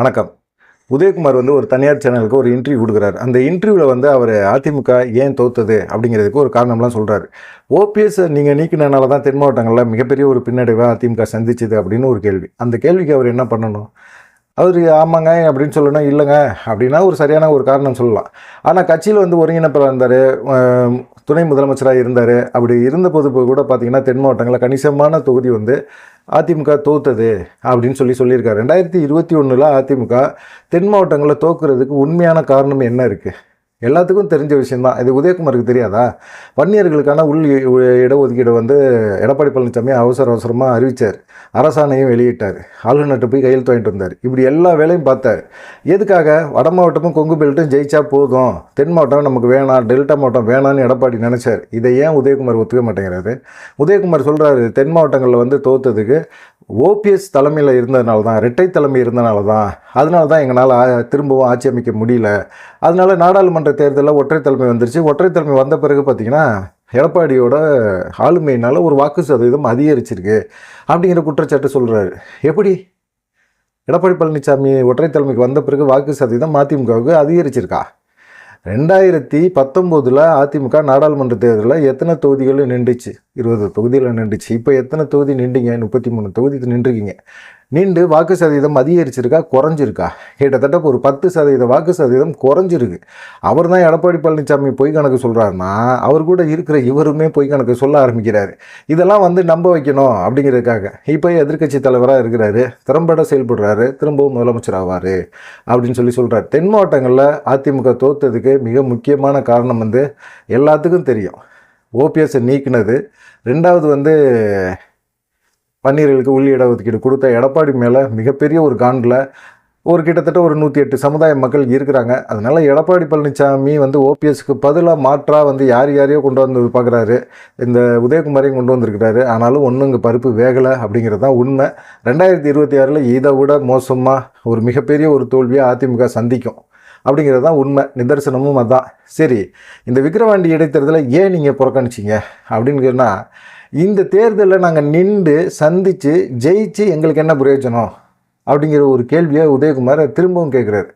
வணக்கம். உதயகுமார் வந்து ஒரு தனியார் சேனலுக்கு ஒரு இன்டர்வியூ கொடுக்குறாரு. அந்த இன்டர்வியூவில் வந்து அவர் அதிமுக ஏன் தோத்தது அப்படிங்கிறதுக்கு ஒரு காரணம்லாம் சொல்கிறாரு ஓபிஎஸ் நீங்கள் நீக்கினால தான் தென் மாவட்டங்களில் மிகப்பெரிய ஒரு பின்னடைவை அதிமுக சந்திச்சுது அப்படின்னு ஒரு கேள்வி. அந்த கேள்விக்கு அவர் என்ன பண்ணணும்? அவர் ஆமாங்க அப்படின்னு சொல்லணும் இல்லைங்க அப்படின்னா ஒரு சரியான ஒரு காரணம் சொல்லலாம். ஆனால் கட்சியில் வந்து ஒருங்கிணைப்பாளர் இருந்தார் துணை முதலமைச்சராக இருந்தார் அப்படி இருந்தபோது கூட பார்த்தீங்கன்னா தென் மாவட்டங்களில் கணிசமான தொகுதி வந்து அதிமுக தோத்தது அப்படின்னு சொல்லி சொல்லியிருக்காரு. ரெண்டாயிரத்தி இருபத்தி ஒன்றில் அதிமுக தென் மாவட்டங்களில் தோக்குறதுக்கு உண்மையான காரணம் என்ன இருக்குது எல்லாத்துக்கும் தெரிஞ்ச விஷயம்தான். இது உதயகுமாருக்கு தெரியாதா? வன்னியர்களுக்கான உள் இ- இடஒதுக்கீடு வந்து எடப்பாடி பழனிசாமி அவசர அவசரமாக அறிவித்தார் அரசாணையும் வெளியிட்டார். ஆளுநர்கிட்ட போய் கையெழுத்து வாங்கிட்டு வந்தார் இப்படி எல்லா வேலையும் பார்த்தார். எதுக்காக? வட மாவட்டமும் கொங்கு பெல்ட்டும் ஜெயிச்சா போதும். தென் மாவட்டம் நமக்கு வேணாம் டெல்டா மாவட்டம் வேணாம்னு எடப்பாடி நினச்சார். இதை ஏன் உதயகுமார் ஒத்துக்க மாட்டேங்கிறாரு? உதயகுமார் சொல்கிறாரு தென் மாவட்டங்களில் வந்து தோத்ததுக்கு ஓபிஎஸ் தலைமையில் இருந்ததுனால தான் இரட்டை தலைமை இருந்தனால தான். அதனால தான் எங்களால் திரும்பவும் ஆட்சி அமைக்க முடியல. அதனால நாடாளுமன்ற தேர்தலில் ஒற்றைத்தலைமை வந்துருச்சு. ஒற்றைத்தலைமை வந்த பிறகு பார்த்திங்கன்னா எடப்பாடியோட ஆளுமையினால் ஒரு வாக்கு சதவீதம் அதிகரிச்சிருக்கு அப்படிங்கிற குற்றச்சாட்டு சொல்கிறாரு எப்படி? எடப்பாடி பழனிசாமி ஒற்றைத்தலைமைக்கு வந்த பிறகு வாக்கு சதவீதம் அதிமுகவுக்கு அதிகரிச்சிருக்கா? ரெண்டாயிரத்தி பத்தொம்போதில் அதிமுக நாடாளுமன்ற தேர்தலில் எத்தனை தொகுதிகளும் நின்றுச்சு? இருபது தொகுதியில் நின்றுச்சு. இப்போ எத்தனை தொகுதி நின்றீங்க? முப்பத்தி மூணு தொகுதி நின்றுருக்கீங்க. நீண்டு வாக்கு சதவீதம் அதிகரிச்சிருக்கா? குறைஞ்சிருக்கா? கிட்டத்தட்ட ஒரு பத்து சதவீத வாக்கு சதவீதம் குறைஞ்சிருக்கு. அவர் தான் எடப்பாடி பழனிசாமி பொய் கணக்கு சொல்கிறாருன்னா அவர் கூட இருக்கிற இவருமே பொய் கணக்கு சொல்ல ஆரம்பிக்கிறாரு. இதெல்லாம் வந்து நம்ப வைக்கணும் அப்படிங்கிறதுக்காக. இப்போ எதிர்க்கட்சி தலைவராக இருக்கிறாரு. திறம்பட செயல்படுறாரு. திரும்பவும் முதலமைச்சர் ஆவார் அப்படின்னு சொல்லி சொல்கிறார் தென் மாவட்டங்களில் அதிமுக தோத்ததுக்கு மிக முக்கியமான காரணம் வந்து எல்லாத்துக்கும் தெரியும். ஓபிஎஸ்ஸை நீக்கினது. ரெண்டாவது வந்து பன்னீர்களுக்கு உள் இடஒதுக்கீடு கொடுத்த எடப்பாடி மேலே மிகப்பெரிய ஒரு காண்டில் ஒரு கிட்டத்தட்ட ஒரு நூற்றி எட்டு சமுதாய மக்கள் இருக்கிறாங்க. அதனால் எடப்பாடி பழனிசாமி வந்து ஓபிஎஸ்க்கு பதிலாக மாற்றாக வந்து யார் யாரையோ கொண்டு வந்து பார்க்குறாரு. இந்த உதயகுமாரையும் கொண்டு வந்திருக்கிறாரு. ஆனாலும் ஒன்றும் இங்கே பருப்பு வேகலை அப்படிங்கிறது தான் உண்மை. ரெண்டாயிரத்தி இருபத்தி ஆறில் இதை விட மோசமாக ஒரு மிகப்பெரிய ஒரு தோல்வியை அதிமுக சந்திக்கும் அப்படிங்கிறது தான் உண்மை. நிதர்சனமும் அதுதான் சரி இந்த விக்ரவாண்டி இடைத்தேர்தலை ஏன் நீங்கள் புறக்கணிச்சிங்க அப்படின்னு சொன்னால் இந்த தேர்தலில் நாங்கள் நின்று சந்தித்து ஜெயிச்சு எங்களுக்கு என்ன பிரயோஜனம்? அப்படிங்கிற ஒரு கேள்வியை உதயகுமார் திரும்பவும் கேட்குறாரு.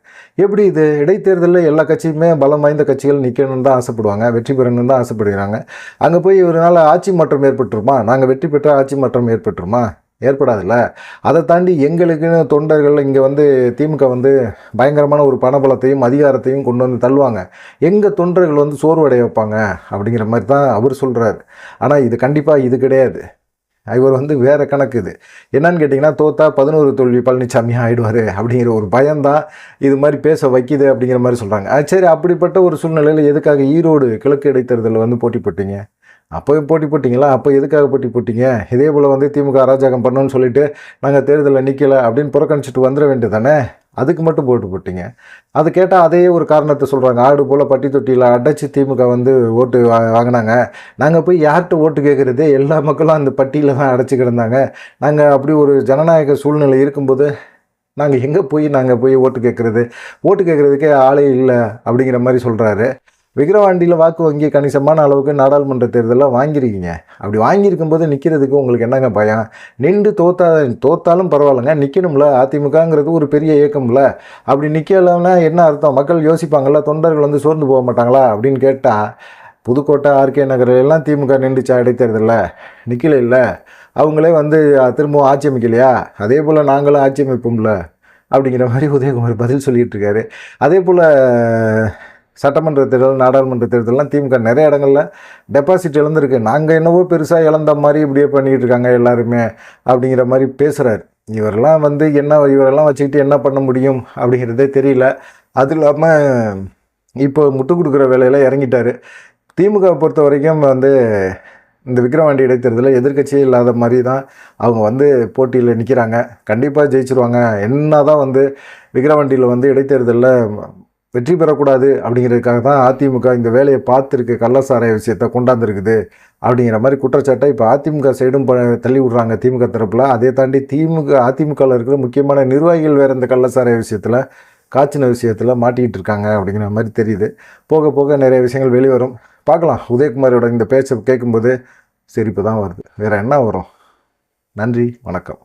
எப்படி இது? இடைத்தேர்தலில் எல்லா கட்சியுமே பலம் வாய்ந்த கட்சிகள் நிற்கணும்னு தான் ஆசைப்படுவாங்க வெற்றி பெறணும்னு தான் ஆசைப்படுகிறாங்க. அங்கே போய் ஒரு நாள் ஆட்சி மாற்றம் ஏற்பட்டுருமா? நாங்கள் வெற்றி பெற்ற ஆட்சி மாற்றம் ஏற்பட்டுருமா? ஏற்படாதுல்ல? அதை தாண்டி எங்களுக்குன்னு தொண்டர்கள் இங்கே வந்து திமுக வந்து பயங்கரமான ஒரு பணபலத்தையும் அதிகாரத்தையும் கொண்டு வந்து தள்ளுவாங்க. எங்கள் தொண்டர்கள் வந்து சோர்வடைய வைப்பாங்க? அப்படிங்கிற மாதிரி தான் அவர் சொல்கிறார் ஆனால் இது கண்டிப்பாக இது கிடையாது. இவர் வந்து வேறு கணக்கு இது. என்னன்னு கேட்டிங்கன்னா தோத்தா பதினோரு தோல்வி பழனிசாமி ஆகிடுவார் அப்படிங்கிற ஒரு பயம்தான் இது மாதிரி பேச வைக்குது அப்படிங்கிற மாதிரி சொல்கிறாங்க சரி அப்படிப்பட்ட ஒரு சூழ்நிலையில் எதுக்காக ஈரோடு கிழக்கு இடைத்தேர்தலில் வந்து போட்டி போட்டீங்க? அப்போயும் போட்டி போட்டிங்களா? அப்போ எதுக்காக போட்டி போட்டிங்க? இதே போல் வந்து திமுக அராஜகம் பண்ணணும்னு சொல்லிட்டு நாங்கள் தேர்தலில் நிற்கலை அப்படின்னு புறக்கணிச்சிட்டு வந்துட வேண்டியதானே அதுக்கு மட்டும் போட்டு போட்டிங்க. அது கேட்டால் அதே ஒரு காரணத்தை சொல்கிறாங்க ஆடு போல் பட்டி தொட்டியில் அடைச்சி திமுக வந்து ஓட்டு வா வாங்கினாங்க. நாங்கள் போய் யார்கிட்ட ஓட்டு கேட்குறது எல்லா மக்களும் அந்த பட்டியில் தான் அடைச்சி கிடந்தாங்க. நாங்கள் அப்படி ஒரு ஜனநாயக சூழ்நிலை இருக்கும்போது நாங்கள் எங்கே போய் நாங்கள் போய் ஓட்டு கேட்குறது ஓட்டு கேட்குறதுக்கே ஆளே இல்லை அப்படிங்கிற மாதிரி சொல்கிறாரு விக்கிரவாண்டியில் வாக்கு வங்கி கணிசமான அளவுக்கு நாடாளுமன்ற தேர்தலில் வாங்கியிருக்கீங்க. அப்படி வாங்கியிருக்கும்போது நிற்கிறதுக்கு உங்களுக்கு என்னங்க பயம்? நின்று தோத்தா தோத்தாலும் பரவாயில்லைங்க. நிற்கணும்ல அதிமுகங்கிறது ஒரு பெரிய இயக்கம்ல. அப்படி நிற்கலன்னா என்ன அர்த்தம்? மக்கள் யோசிப்பாங்கள்ல தொண்டர்கள் வந்து சோர்ந்து போக மாட்டாங்களா? அப்படின்னு கேட்டால் புதுக்கோட்டை ஆர்கே நகர் எல்லாம் திமுக நின்றுச்சா இடைத்தேர்தலில்? நிற்கல இல்லை. அவங்களே வந்து திரும்பவும் ஆட்சி அமைக்கலையா? அதே போல் நாங்களும் ஆட்சி அமைப்போம்ல? அப்படிங்கிற மாதிரி உதயகுமார் பதில் சொல்லிகிட்டு இருக்காரு. அதே போல் சட்டமன்ற தேர்தல் நாடாளுமன்ற தேர்தல்லாம் திமுக நிறைய இடங்களில் டெபாசிட் இழந்திருக்கு. நாங்கள் என்னவோ பெருசாக இழந்த மாதிரி இப்படியே பண்ணிகிட்டு இருக்காங்க எல்லாருமே அப்படிங்கிற மாதிரி பேசுகிறாரு இவரெல்லாம் வந்து என்ன இவரெல்லாம் வச்சுக்கிட்டு என்ன பண்ண முடியும் அப்படிங்கிறதே தெரியல. அது இல்லாமல் இப்போ முட்டு கொடுக்குற வேலையில் இறங்கிட்டாரு. திமுக பொறுத்த வரைக்கும் வந்து இந்த விக்ரவாண்டி இடைத்தேர்தலில் எதிர்க்கட்சியே இல்லாத மாதிரி தான் அவங்க வந்து போட்டியில் நிற்கிறாங்க கண்டிப்பாக ஜெயிச்சிருவாங்க. என்ன தான் வந்து விக்ரவாண்டியில் வந்து இடைத்தேர்தலில் வெற்றி பெறக்கூடாது அப்படிங்கிறதுக்காக தான் அதிமுக இந்த வேலையை பார்த்துருக்கு கள்ளசாராய விஷயத்தை கொண்டாந்துருக்குது அப்படிங்கிற மாதிரி குற்றச்சாட்டை இப்போ அதிமுக சைடும் ப தள்ளி விட்றாங்க திமுக தரப்பில். அதை தாண்டி திமுக அதிமுகவில் இருக்கிற முக்கியமான நிர்வாகிகள் வேறு இந்த கள்ளசாராய விஷயத்தில் காய்ச்சின விஷயத்தில் மாட்டிக்கிட்டு இருக்காங்க அப்படிங்கிற மாதிரி தெரியுது. போக போக நிறைய விஷயங்கள் வெளிவரும். பார்க்கலாம். உதயகுமாரோட இந்த பேச்சை கேட்கும்போது சிரிப்பு தான் வருது. வேறு என்ன வரும்? நன்றி. வணக்கம்.